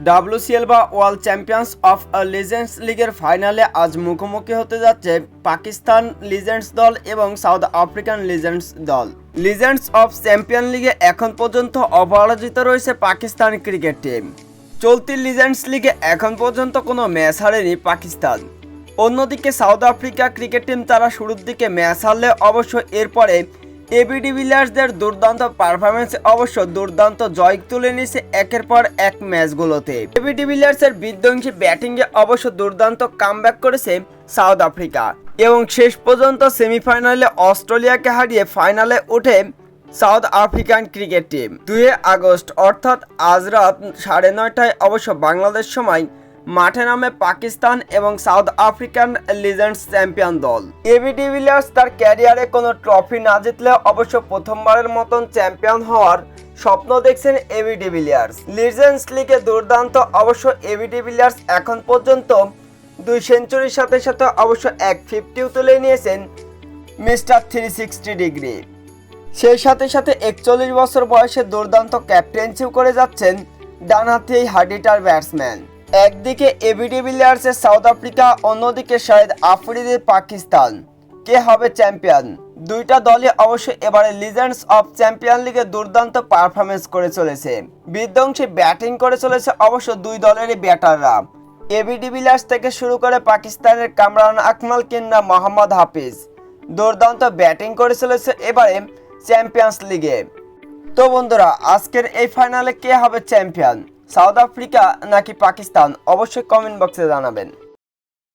ডাব্লিউসিএল বা world champions of legends লিগের ফাইনালে আজ মুখোমুখি হতে যাচ্ছে পাকিস্তান লিজেন্ডস দল এবং সাউথ আফ্রিকান লিজেন্ডস দল। লিজেন্ডস অফ চ্যাম্পিয়ন লিগে এখন পর্যন্ত অপরাজিত রয়েছে পাকিস্তান ক্রিকেট টিম। চলতি লিজেন্ডস লিগে এখন পর্যন্ত কোনো ম্যাচ হারেনি পাকিস্তান। অন্যদিকে সাউথ আফ্রিকা ক্রিকেট টিম তারা শুরুর দিকে ম্যাচ হারলে অবশ্য এরপরে এবি ডিভিলিয়ার্সদের দুর্দান্ত পারফরমেন্সে অবশ্য দুর্দান্ত জয় তুলে নিয়েছে একের পর এক ম্যাচগুলোতে। এবি ডিভিলিয়ার্সের বিধ্বংসী ব্যাটিংয়ে অবশ্য দুর্দান্ত কামব্যাক করেছে সাউথ আফ্রিকা। এবং শেষ পর্যন্ত সেমিফাইনালে অস্ট্রেলিয়াকে হারিয়ে ফাইনালে ওঠে সাউথ আফ্রিকান ক্রিকেট টিম। দুই আগস্ট, অর্থাৎ আজ রাত সাড়ে নয়টায় অবশ্য বাংলাদেশ সময় মাঠে নামে পাকিস্তান এবং সাউথ আফ্রিকান লিজেন্ডস চ্যাম্পিয়ন দল। এবি ডিভিলিয়ার্স তার ক্যারিয়ারে কোনো ট্রফি না জিতলে অবশ্য প্রথমবারের মতন চ্যাম্পিয়ন হওয়ার স্বপ্ন দেখছেন এবি ডিভিলিয়ার্স লিজেন্ডস লিগে দুর্দান্ত অবশ্য এবি ডিভিলিয়ার্স এখন পর্যন্ত দুই সেঞ্চুরির সাথে সাথে অবশ্য এক ফিফটিও তুলে নিয়েছেন মিস্টার থ্রি সিক্সটি ডিগ্রি। সেই সাথে সাথে একচল্লিশ বছর বয়সে দুর্দান্ত ক্যাপ্টেন্সিও করে যাচ্ছেন ডানহাতি এই হার্ডিটার ব্যাটসম্যান। একদিকে এবিডি বিলিয়ার্সের সাউথ আফ্রিকা, অন্যদিকে শাহেদ আফ্রিদির পাকিস্তান। কে হবে চ্যাম্পিয়ন? দুইটা দলই অবশ্য এবারে লিজেন্ডস অফ চ্যাম্পিয়ন লিগে দুর্দান্ত পারফরমেন্স করে চলেছে। বিধ্বংসী ব্যাটিং করে চলেছে অবশ্য দুই দলেরই ব্যাটাররা এবি ডিভিলিয়ার্স থেকে শুরু করে পাকিস্তানের কামরান আকমাল কিংবা মোহাম্মদ হাফিজ। দুর্দান্ত ব্যাটিং করে চলেছে এবারে চ্যাম্পিয়ন্স লিগে তো বন্ধুরা, আজকের এই ফাইনালে কে হবে চ্যাম্পিয়ন? সাউথ আফ্রিকা নাকি পাকিস্তান? অবশ্যই কমেন্ট বক্সে জানাবেন।